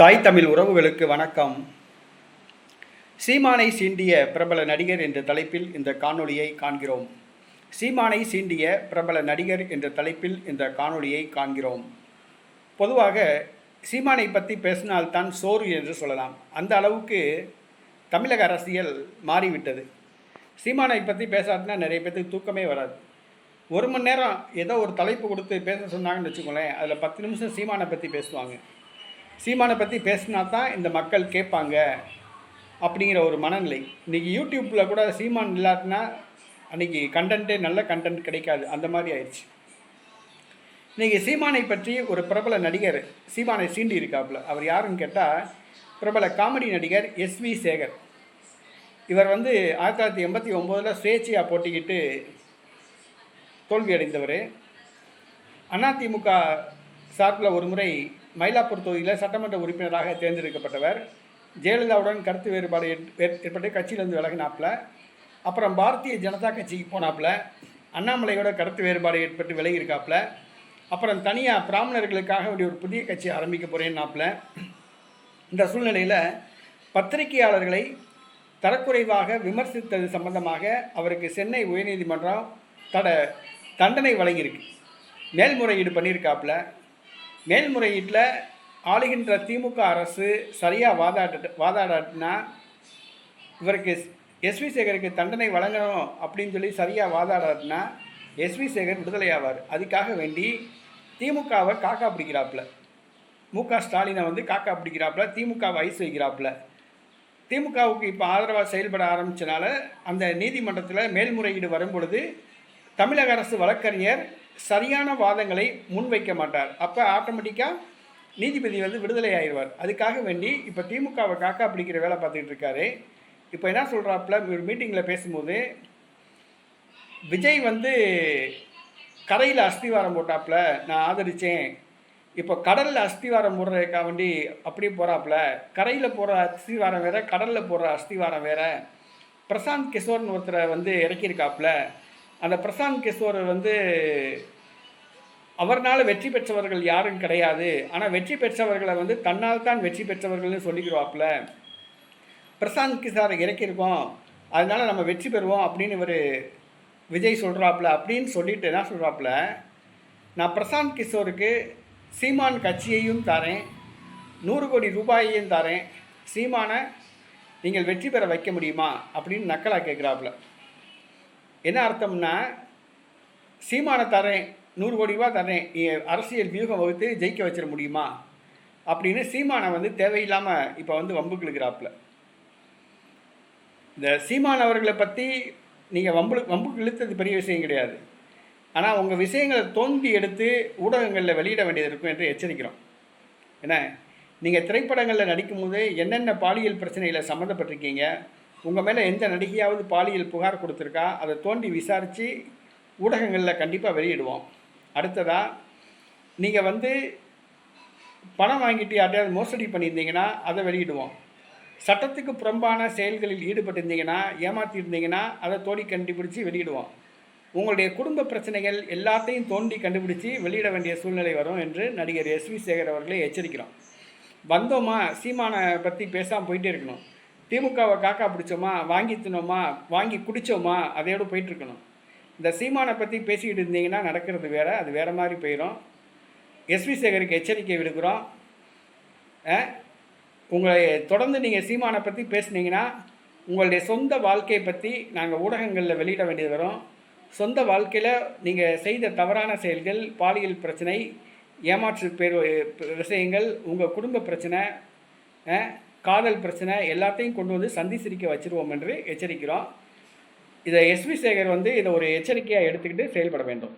தாய் தமிழ் உறவுகளுக்கு வணக்கம். சீமானை சீண்டிய பிரபல நடிகர் என்ற தலைப்பில் இந்த காணொளியை காண்கிறோம். சீமானை சீண்டிய பிரபல நடிகர் என்ற தலைப்பில் இந்த காணொளியை காண்கிறோம். பொதுவாக சீமானை பற்றி பேசினால்தான் சோறு என்று சொல்லலாம். அந்த அளவுக்கு தமிழக அரசியல் மாறிவிட்டது. சீமானை பற்றி பேசாதுன்னா நிறைய பேர்த்துக்கு தூக்கமே வராது. ஒரு மணி நேரம் ஏதோ ஒரு தலைப்பு கொடுத்து பேச சொன்னாங்கன்னு வச்சுக்கோங்களேன் அதில் பத்து நிமிஷம் சீமானை பற்றி பேசுவாங்க. சீமானை பற்றி பேசினா தான் இந்த மக்கள் கேட்பாங்க அப்படிங்கிற ஒரு மனநிலை. இன்றைக்கி யூடியூப்பில் கூட சீமான் இல்லாட்டினா அன்றைக்கி கண்டென்ட்டே நல்ல கண்டென்ட் கிடைக்காது. அந்த மாதிரி ஆயிடுச்சு. இன்றைக்கி சீமானை பற்றி ஒரு பிரபல நடிகர் சீமானை சீண்டி இருக்காப்புல. அவர் யாருன்னு கேட்டால் பிரபல காமெடி நடிகர் எஸ் வி சேகர். இவர் வந்து ஆயிரத்தி தொள்ளாயிரத்தி எண்பத்தி ஒம்போதில் சுயேட்சையாக போட்டிக்கிட்டு தோல்வியடைந்தவர். அதிமுக சார்பில் ஒரு முறை மயிலாப்பூர் தொகுதியில் சட்டமன்ற உறுப்பினராக தேர்ந்தெடுக்கப்பட்டவர். ஜெயலலிதாவுடன் கருத்து வேறுபாடு ஏற்- ஏற்- ஏற்பட்டு கட்சியிலிருந்து விலகினாப்புல. அப்புறம் பாரதிய ஜனதா கட்சிக்கு போனாப்புல. அண்ணாமலையோட கருத்து வேறுபாடு ஏற்பட்டு விலகி இருக்காப்புல அப்புறம் தனியாக பிராமணர்களுக்காக வேண்டிய ஒரு புதிய கட்சி ஆரம்பிக்க போகிறேன்னாப்புல இந்த சூழ்நிலையில் பத்திரிகையாளர்களை தரக்குறைவாக விமர்சித்தது சம்பந்தமாக அவருக்கு சென்னை உயர்நீதிமன்றம் தட தண்டனை வழங்கியிருக்கு. மேல்முறையீடு பண்ணியிருக்காப்புல. மேல்முறையீட்டில் ஆளுகின்ற திமுக அரசு சரியாக வாதாட்டு வாதாடினா இவருக்கு எஸ்வி சேகருக்கு தண்டனை வழங்கணும் அப்படின்னு சொல்லி சரியாக வாதாடாட்டினா எஸ்வி சேகர் விடுதலை ஆவார். அதுக்காக வேண்டி திமுகவை காக்கா பிடிக்கிறாப்புல. மு க ஸ்டாலினை வந்து காக்கா பிடிக்கிறாப்புல திமுகவை ஐஸ் வைக்கிறாப்புல. திமுகவுக்கு இப்போ ஆதரவாக செயல்பட ஆரம்பித்தனால அந்த நீதிமன்றத்தில் மேல்முறையீடு வரும் பொழுது தமிழக அரசு வழக்கறிஞர் சரியான வாதங்களை முன்வைக்க மாட்டார். அப்போ ஆட்டோமேட்டிக்காக நீதிபதி வந்து விடுதலை ஆயிடுவார். அதுக்காக வேண்டி இப்போ திமுகவை காக்கா பிடிக்கிற வேலை பார்த்துக்கிட்டு இருக்காரு. இப்போ என்ன சொல்கிறாப்புல ஒரு மீட்டிங்கில் பேசும்போது விஜய் வந்து கரையில் அஸ்திவாரம் போட்டாப்புல நான் ஆதரித்தேன் இப்போ கடலில் அஸ்திவாரம் போடுறதுக்காக வேண்டி அப்படியே போகிறாப்புல கரையில் போடுற அஸ்திவாரம் வேறு கடலில் போடுற அஸ்திவாரம் வேற. பிரசாந்த் கிஷோர்னு ஒருத்தரை வந்து இறக்கியிருக்காப்புல. அந்த பிரசாந்த் கிஷோர் வந்து அவர்னால் வெற்றி பெற்றவர்கள் யாரும் கிடையாது. ஆனால் வெற்றி பெற்றவர்களை வந்து தன்னால் தான் வெற்றி பெற்றவர்கள்னு சொல்லிக்கிறாப்புல பிரசாந்த் கிஷாரை இறக்கியிருக்கோம். அதனால் நம்ம வெற்றி பெறுவோம் அப்படின்னு இவர் விஜய் சொல்கிறாப்புல அப்படின்னு சொல்லிட்டு என்ன சொல்கிறாப்புல நான் பிரசாந்த் கிஷோருக்கு சீமான் கட்சியையும் தரேன். நூறு கோடி ரூபாயையும் தரேன். சீமானை நீங்கள் வெற்றி பெற வைக்க முடியுமா? அப்படின்னு நக்கலாக கேட்குறாப்புல என்ன அர்த்தம்னா சீமானை தரேன். நூறு கோடி ரூபா தரேன் நீ அரசியல் வியூகம் வகுத்து ஜெயிக்க வச்சிட முடியுமா? அப்படின்னு சீமானை வந்து தேவையில்லாமல் இப்போ வந்து வம்புக்கிழுக்கிறாப்புல இந்த சீமான் அவர்களை பற்றி நீங்கள் வம்பு வம்புக்கு இழுத்தது பெரிய விஷயம் கிடையாது. ஆனால் உங்கள் விஷயங்களை தோண்டி எடுத்து ஊடகங்களில் வெளியிட வேண்டியது இருக்கும் என்று எச்சரிக்கிறோம். என்ன? நீங்கள் திரைப்படங்களில் நடிக்கும்போது என்னென்ன பாலியல் பிரச்சனையில் சம்மந்தப்பட்டிருக்கீங்க? உங்கள் மேலே எந்த நடிகையாவது பாலியல் புகார் கொடுத்துருக்கா? அதை தோண்டி விசாரித்து ஊடகங்களில் கண்டிப்பாக வெளியிடுவோம். அடுத்ததாக நீங்கள் வந்து பணம் வாங்கிட்டு யார்ட்டையாவது மோசடி பண்ணியிருந்தீங்கன்னா அதை வெளியிடுவோம். சட்டத்துக்கு புறம்பான செயல்களில் ஈடுபட்டிருந்தீங்கன்னா ஏமாற்றியிருந்தீங்கன்னா அதை தோண்டி கண்டுபிடிச்சி வெளியிடுவோம். உங்களுடைய குடும்ப பிரச்சனைகள் எல்லாத்தையும் தோண்டி கண்டுபிடிச்சி வெளியிட வேண்டிய சூழ்நிலை வரும் என்று நடிகர் எஸ் வி சேகர் அவர்களை எச்சரிக்கிறோம். வந்தோமா? சீமானை பற்றி பேசாமல் போயிட்டே இருக்கணும். திமுகவை காக்கா பிடிச்சோமா? வாங்கி தின்னோமா? வாங்கி குடித்தோமா அதையோடு போயிட்டு இருக்கணும். இந்த சீமானை பற்றி பேசிக்கிட்டு இருந்தீங்கன்னா நடக்கிறது வேறு அது வேறு மாதிரி போயிடும் எஸ்வி சேகருக்கு எச்சரிக்கை விடுக்கிறோம். உங்களை தொடர்ந்து நீங்கள் சீமானை பற்றி பேசுனீங்கன்னா உங்களுடைய சொந்த வாழ்க்கையை பற்றி நாங்கள் ஊடகங்களில் வெளியிட வேண்டியது வரும். சொந்த வாழ்க்கையில் நீங்கள் செய்த தவறான செயல்கள் பாலியல் பிரச்சனை ஏமாற்று பேர் விஷயங்கள் உங்கள் குடும்ப பிரச்சனை காதல் பிரச்சனை எல்லாத்தையும் கொண்டு வந்து சந்தி சிரிக்க வச்சிருவோம் என்று எச்சரிக்கிறோம். இதை எஸ்வி சேகர் வந்து இதை ஒரு எச்சரிக்கையாக எடுத்துக்கிட்டு செயல்பட வேண்டும்.